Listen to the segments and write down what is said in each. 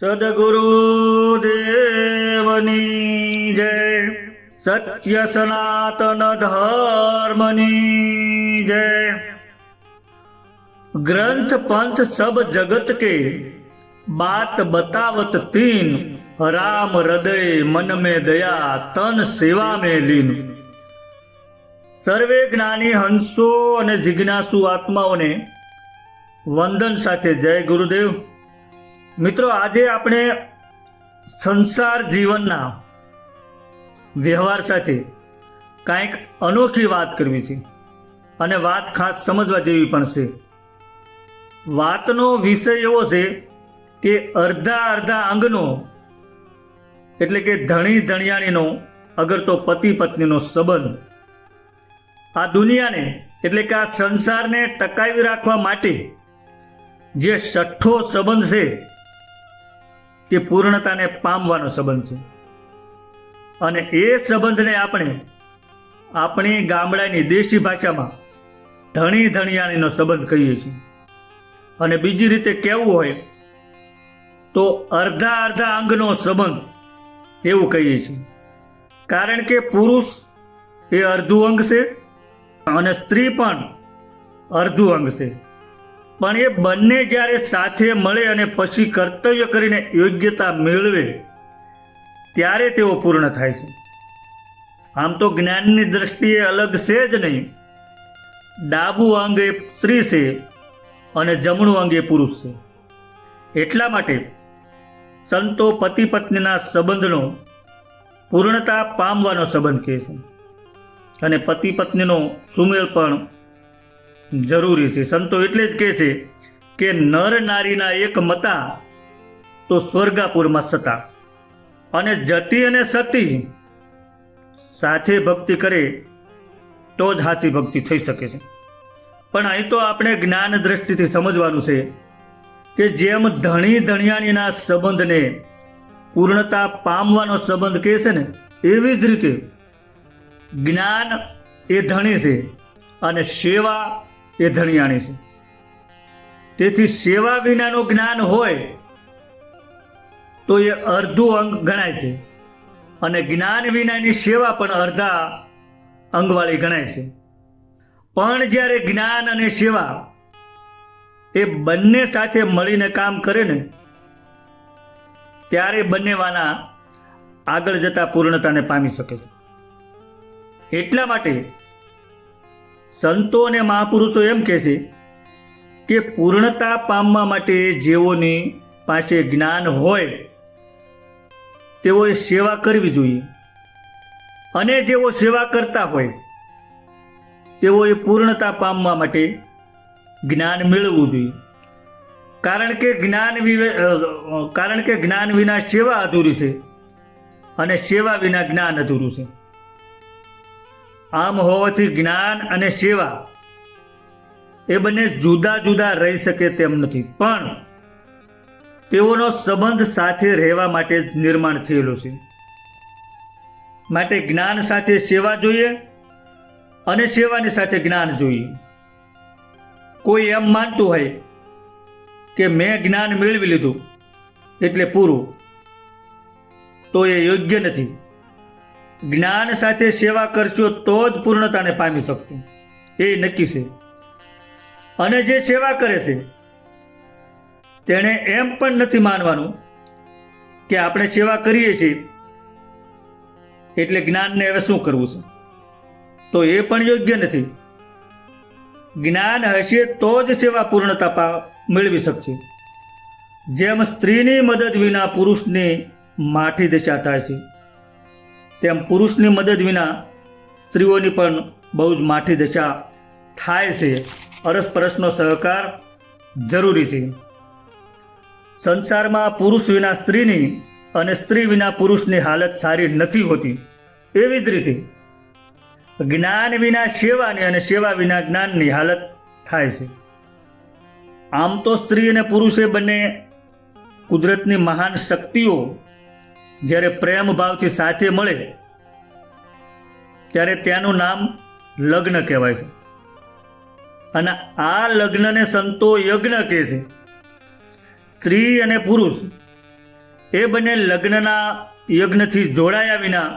સદગુરુદેવની જય સત્ય સનાતન ધર્મની જય ગ્રંથ પંથ સબ જગત કે બાત બતાવત તીન રામ હૃદય મન में દયા તન સેવા में લીન સર્વે જ્ઞાની હંસો અને જિજ્ઞાસુ આત્માઓને વંદન સાથે જય ગુરુદેવ મિત્રો, આજે આપણે સંસાર જીવનના વ્યવહાર સાથે કાંઈક અનોખી વાત કરવી છે. અને વાત ખાસ સમજવા જેવી પણ છે. વાતનો વિષય એવો છે કે અડધા અડધા અંગનો, એટલે કે ધણી ધણિયાણીનો, અગર તો પતિ પત્નીનો સંબંધ, આ દુનિયાને, એટલે કે આ સંસારને ટકાવી રાખવા માટે જે છઠ્ઠો સંબંધ છે તે પૂર્ણતાને પામવાનો સંબંધ છે. અને એ સંબંધને આપણે આપણી ગામડાની દેશી ભાષામાં ધણી ધણિયાણીનો સંબંધ કહીએ છીએ. અને બીજી રીતે કહેવું હોય તો અર્ધા અર્ધા અંગનો સંબંધ એવું કહીએ છીએ. કારણ કે પુરુષ એ અર્ધું અંગ છે અને સ્ત્રી પણ અર્ધું અંગ છે. પણ એ બંને જ્યારે સાથે મળે અને પછી કર્તવ્ય કરીને યોગ્યતા મેળવે, ત્યારે તેઓ પૂર્ણ થાય છે. આમ તો જ્ઞાનની દ્રષ્ટિએ અલગ છે જ નહીં. ડાબું અંગ એ સ્ત્રી છે અને જમણું અંગ એ પુરુષ છે. એટલા માટે સંતો પતિ પત્નીના સંબંધનો પૂર્ણતા પામવાનો સંબંધ કહે છે. અને પતિ પત્નીનો સુમેળ પણ જરૂરી છે. સંતો એટલે જ કહે છે કે નર નારીના એક મતા તો સ્વર્ગાપુરમાં સતા. અને જતી અને સતી સાથે ભક્તિ કરે તો જ સાચી ભક્તિ થઈ શકે છે. પણ અહીં તો આપણે જ્ઞાન દ્રષ્ટિથી સમજવાનું છે કે જેમ ધણી ધણિયાણીના સંબંધને પૂર્ણતા પામવાનો સંબંધ કહે છે ને, એવી જ રીતે જ્ઞાન એ ધણી છે અને સેવા એ ધણિયાણી છે. તેથી સેવા વિનાનું જ્ઞાન હોય તો એ અર્ધું અંગ ગણાય છે. અને જ્ઞાન વિનાની સેવા પણ અર્ધા અંગવાળી ગણાય છે. પણ જ્યારે જ્ઞાન અને સેવા એ બંને સાથે મળીને કામ કરે ને, ત્યારે બંનેવાના આગળ જતા પૂર્ણતાને પામી શકે છે. એટલા માટે સંતો અને મહાપુરુષો એમ કહે છે કે પૂર્ણતા પામવા માટે જેઓની પાસે જ્ઞાન હોય, તેઓએ સેવા કરવી જોઈએ. અને જેઓ સેવા કરતા હોય, તેઓએ પૂર્ણતા પામવા માટે જ્ઞાન મેળવવું જોઈએ. કારણ કે જ્ઞાન વિવે- કારણ કે જ્ઞાન વિના સેવા અધૂરી છે અને સેવા વિના જ્ઞાન અધૂરું છે. આમ હોવાથી જ્ઞાન અને સેવા એ બંને જુદા જુદા રહી શકે તેમ નથી. પણ તેઓનો સંબંધ સાથે રહેવા માટે નિર્માણ થયેલો છે. માટે જ્ઞાન સાથે સેવા જોઈએ અને સેવાની સાથે જ્ઞાન જોઈએ. કોઈ એમ માનતું હોય કે મેં જ્ઞાન મેળવી લીધું એટલે પૂરું. તો એ યોગ્ય નથી. જ્ઞાન સાથે સેવા કરશો તો જ પૂર્ણતાને પામી શકશો. એ નક્કી છે. અને જે સેવા કરે છે, તેણે એમ પણ નથી માનવાનું કે આપણે સેવા કરીએ છીએ એટલે જ્ઞાનને હવે શું કરવું છે? તો એ પણ યોગ્ય નથી. જ્ઞાન હશે તો જ સેવા પૂર્ણતા મેળવી શકશે. જેમ સ્ત્રીની મદદ વિના પુરુષની માઠી દશા થાય છે તેમ પુરુષની મદદ વિના સ્ત્રીઓની પણ બહુ જ માઠી દશા થાય છે. અરસપરસનો સહકાર જરૂરી છે. સંસારમાં પુરુષ વિના સ્ત્રીની અને સ્ત્રી વિના પુરુષની હાલત સારી નથી હોતી. એવી જ રીતે જ્ઞાન વિના સેવાની અને સેવા વિના જ્ઞાનની હાલત થાય છે. આમ તો સ્ત્રી અને પુરુષે બંને કુદરતની મહાન શક્તિઓ જ્યારે પ્રેમ ભાવથી સાથે મળે, ત્યારે ત્યાંનું નામ લગ્ન કહેવાય છે. અને આ લગ્નને સંતો યજ્ઞ કહે છે. સ્ત્રી અને પુરુષ એ બંને લગ્નના યજ્ઞથી જોડાયા વિના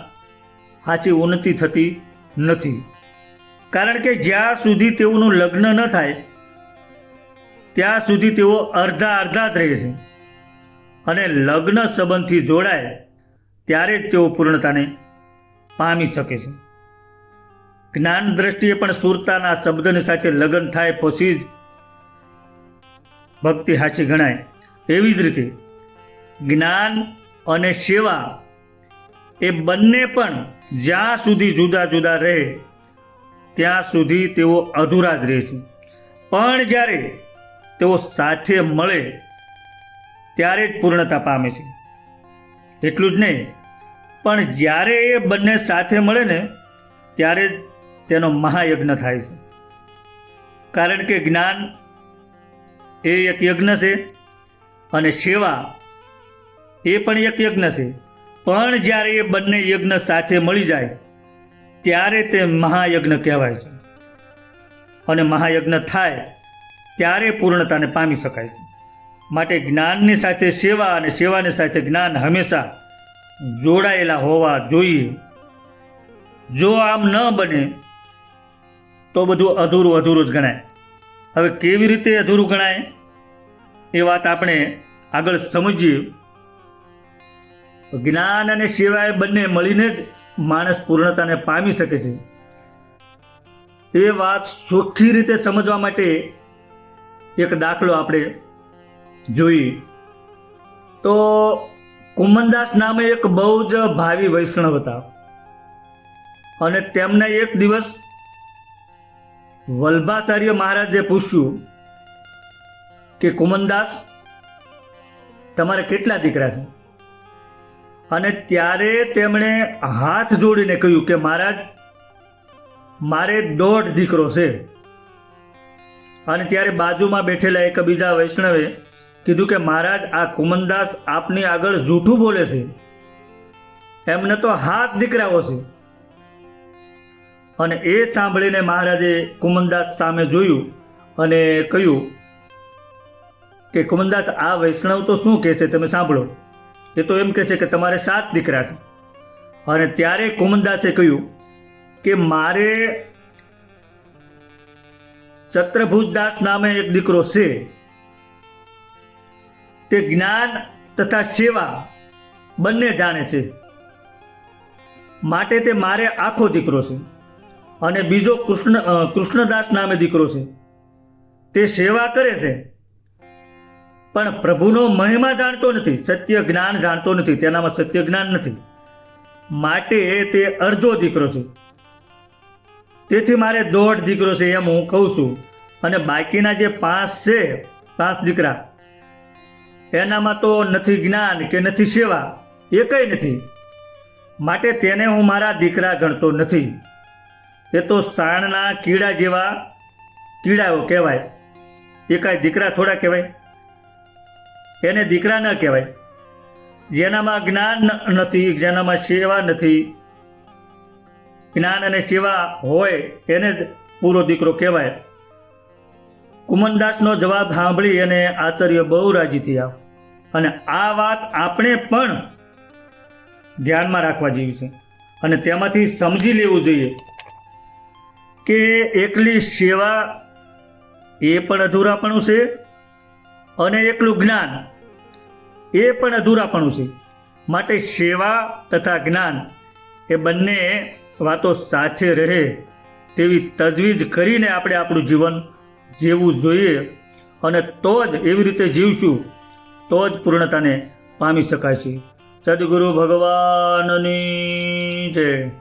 સાચી ઉન્નતિ થતી નથી. કારણ કે જ્યાં સુધી તેઓનું લગ્ન ન થાય, ત્યાં સુધી તેઓ અર્ધા અર્ધા જ રહે છે. અને લગ્ન સંબંધથી જોડાય ત્યારે જ તેઓ પૂર્ણતાને પામી શકે છે. જ્ઞાન દ્રષ્ટિએ પણ સુરતાના શબ્દની સાથે લગ્ન થાય પછી જ ભક્તિ હાચી ગણાય. એવી જ રીતે જ્ઞાન અને સેવા એ બંને પણ જ્યાં સુધી જુદા જુદા રહે, ત્યાં સુધી તેઓ અધૂરા જ રહે છે. પણ જ્યારે તેઓ સાથે મળે, ત્યારે જ પૂર્ણતા પામે છે. એટલું જ નહીં. પણ જ્યારે એ બંને સાથે મળે ને, ત્યારે તેનો મહાયજ્ઞ થાય છે. કારણ કે જ્ઞાન એ એક યજ્ઞ છે અને સેવા એ પણ એક યજ્ઞ છે. પણ જ્યારે એ બંને યજ્ઞ સાથે મળી જાય, ત્યારે તે મહાયજ્ઞ કહેવાય છે. અને મહાયજ્ઞ થાય, ત્યારે પૂર્ણતાને પામી શકાય છે. માટે જ્ઞાનની સાથે સેવા અને સેવાની સાથે જ્ઞાન હંમેશા જોડાયેલા હોવા જોઈએ. જો આમ ન બને, તો બધું અધૂરું અધૂરું જ ગણાય. હવે કેવી રીતે અધૂરું ગણાય? એ વાત આપણે આગળ સમજીએ. જ્ઞાન અને સેવા બંને મળીને જ માણસ પૂર્ણતાને પામી શકે છે. એ વાત સુખી રીતે સમજવા માટે એક દાખલો આપણે જોઈએ તો કુમનદાસ નામે એક બહુ જ ભાવિ વૈષ્ણવ હતા. અને તેમને એક દિવસ વલ્ભાચાર્ય મહારાજે પૂછ્યું કે, કુમનદાસ, તમારે કેટલા દીકરા છે? અને ત્યારે તેમણે હાથ જોડીને કહ્યું કે, મહારાજ, મારે દોઢ દીકરો છે. અને ત્યારે બાજુમાં બેઠેલા એક બીજા વૈષ્ણવે કીધું કે મહારાજ, આ કુમનદાસ આપની આગળ જૂઠું બોલે છે. એમને તો હાથ દીકરાઓ છે. અને એ સાંભળીને મહારાજે કુમનદાસ સામે જોયું અને કહ્યું કે, કુમનદાસ, આ વૈષ્ણવ તો શું કહે છે? તમે સાંભળો. એ તો એમ કહે છે કે, તમારે સાત દીકરા છે. અને ત્યારે કુમનદાસે કહ્યું કે, મારે ચત્રભુજદાસ નામે એક દીકરો છે. તે જ્ઞાન તથા સેવા બંને જાણે છે. માટે તે મારે આખો દીકરો છે અને બીજો કૃષ્ણ કૃષ્ણદાસ નામે દીકરો છે. તે સેવા કરે છે, પણ પ્રભુનો મહિમા જાણતો નથી, સત્ય જ્ઞાન જાણતો નથી, તેનામાં સત્ય જ્ઞાન નથી. માટે તે અડધો દીકરો છે. તેથી મારે દોઢ દીકરો છે એમ હું કહું છું. અને બાકીના જે પાંચ છે, પાંચ દીકરા એનામાં તો નથી જ્ઞાન કે નથી સેવા એ કંઈ નથી. માટે તેને હું મારા દીકરા ગણતો નથી. એ તો સાણના કીડા જેવા કીડાઓ કહેવાય. એ કાંઈ દીકરા થોડા કહેવાય. એને દીકરા ન કહેવાય. જેનામાં જ્ઞાન નથી, જેનામાં સેવા નથી. જ્ઞાન અને સેવા હોય એને જ પૂરો દીકરો કહેવાય. કુમનદાસનો જવાબ સાંભળી અને આચાર્ય બહુ રાજી થયા. અને આ વાત આપણે પણ ધ્યાનમાં રાખવા જેવી છે. અને તેમાંથી સમજી લેવું જોઈએ કે એકલી સેવા એ પણ અધૂરાપણું છે અને એકલું જ્ઞાન એ પણ અધૂરાપણું છે. માટે સેવા તથા જ્ઞાન એ બંને વાતો સાથે રહે તેવી તજવીજ કરીને આપણે આપણું જીવન જીવવું જોઈએ અને તો જ એવી રીતે જીવશું તો જ પૂર્ણતાને પામી શકાય છે. સદગુરુ ભગવાનની જય.